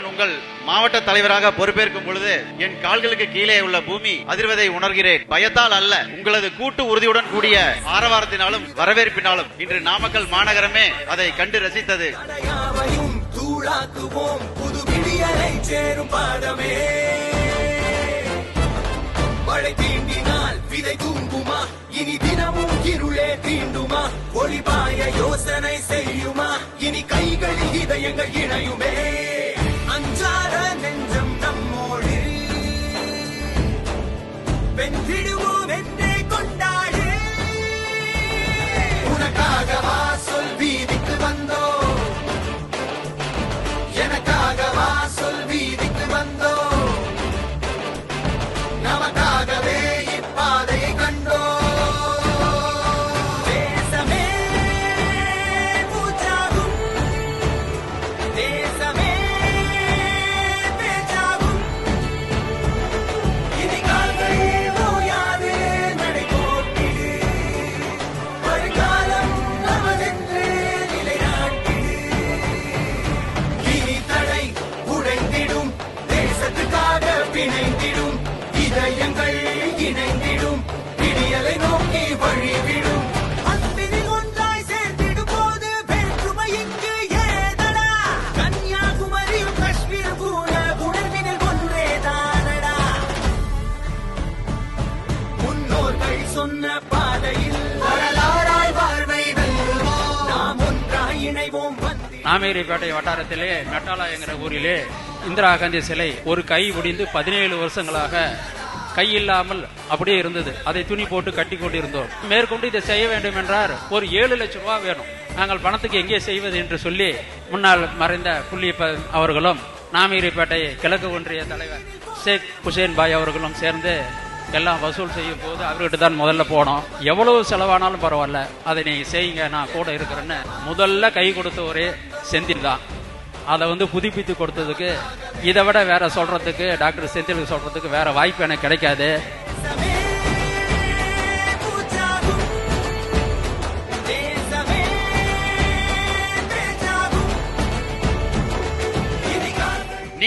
நான் உங்கள் மாவட்ட தலைவராக பொறுப்பேற்கும் பொழுது என் கால்களுக்கு கீழே உள்ள பூமி அதிர்வதை உணர்கிறேன். பயத்தால் அல்ல உங்களது கூட்டு உறுதியுடன் கூடிய ஆரவாரத்தினாலும் வரவேற்பினாலும் இன்று நாமக்கல் மாநகரமே அதை கண்டு ரசித்தது. மழை தீண்டினால் விதை தூங்குமா? இனி தினமும் இருளே தீண்டுமா? ஒளிபாய யோசனை செய்யுமா? இனி கைகளில் இதயங்கள் இணையுமே. சொன்ன பாதையில் வரலாறாய் வாழ்வை வெல்லுவோம். நாம் ஒன்றாய் இணைவோம். நாமேரிப்பேட்டை வட்டாரத்திலே நட்டாலா என்கிற ஊரிலே இந்திரா காந்தி சிலை ஒரு கை ஒடிந்து பதினேழு வருஷங்களாக கை இல்லாமல் அப்படியே இருந்தது. அதை துணி போட்டு கட்டி கொண்டிருந்தோம். மேற்கொண்டு இதை செய்ய வேண்டும் என்றார். ஒரு ஏழு லட்சம் ரூபாய் வேணும். நாங்கள் பணத்துக்கு எங்கே செய்வது என்று சொல்லி முன்னாள் மறைந்த புள்ளியப்ப அவர்களும் நாமேரிப்பேட்டை கிழக்கு ஒன்றிய தலைவர் ஷேக் ஹுசேன் பாய் அவர்களும் சேர்ந்து எல்லாம் வசூல் செய்யும் போது அவர்கிட்ட தான் முதல்ல போனோம். எவ்வளவு செலவானாலும் பரவாயில்ல. அதை நீங்கள் செய்யுங்க நான் கூட இருக்கிறேன்னு முதல்ல கை கொடுத்தவரே செந்தில் தான். அதை வந்து புதுப்பித்து கொடுத்ததுக்கு இதை விட வேற சொல்றதுக்கு டாக்டர் செந்திலுக்கு சொல்றதுக்கு வேற வாய்ப்பு எனக்கு கிடைக்காது.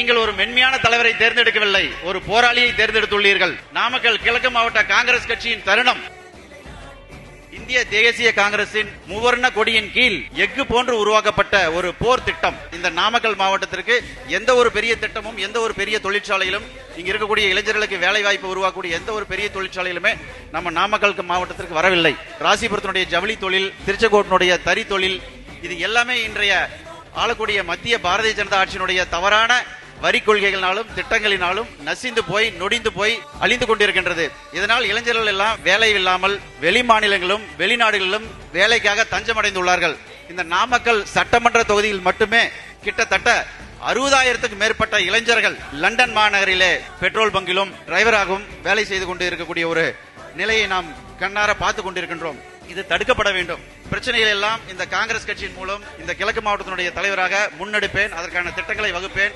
நீங்கள் ஒரு மென்மையான தலைவரை தேர்ந்தெடுக்கவில்லை ஒரு போராளியை தேர்ந்தெடுத்துள்ளீர்கள். நாமக்கல் கிழக்கு மாவட்ட காங்கிரஸ் கட்சியின் தருணம். இந்திய தேசிய காங்கிரசின் மூவர்ண கொடியின் கீழ் எஃகு போன்று உருவாக்கப்பட்ட ஒரு போர் திட்டம். இந்த நாமக்கல் மாவட்டத்திற்கு எந்த ஒரு பெரிய திட்டமும் எந்த ஒரு பெரிய தொழிற்சாலையிலும் இங்க இருக்கக்கூடிய இளைஞர்களுக்கு வேலை வாய்ப்பு உருவாக்கக்கூடிய எந்த ஒரு பெரிய தொழிற்சாலையிலுமே நம்ம நாமக்கல் மாவட்டத்திற்கு வரவில்லை. ராசிபுரத்தினுடைய ஜவுளி தொழில் திருச்செங்கோட்டினுடைய தறி தொழில் இது எல்லாமே இன்றைய ஆளக்கூடிய மத்திய பாரதிய ஜனதா ஆட்சியினுடைய தவறான வரி கொள்கைகளினாலும் திட்டங்களினாலும் நசிந்து போய் நொடிந்து போய் அழிந்து கொண்டிருக்கின்றது. இதனால் இளைஞர்கள் எல்லாம் வேலை இல்லாமல் வெளி மாநிலங்களும் வெளிநாடுகளிலும் வேலைக்காக தஞ்சமடைந்துள்ளார்கள். இந்த நாமக்கல் சட்டமன்ற தொகுதியில் மட்டுமே கிட்டத்தட்ட அறுபதாயிரத்துக்கு மேற்பட்ட இளைஞர்கள் லண்டன் மாநகரிலே பெட்ரோல் பங்கிலும் டிரைவராகவும் வேலை செய்து கொண்டு இருக்கக்கூடிய ஒரு நிலையை நாம் கண்ணார பார்த்து கொண்டிருக்கின்றோம். இது தடுக்கப்பட வேண்டும். பிரச்சனைகள் எல்லாம் இந்த காங்கிரஸ் கட்சியின் மூலம் இந்த கிழக்கு மாவட்டத்தினுடைய தலைவராக முன்னெடுப்பேன். அதற்கான திட்டங்களை வகுப்பேன்.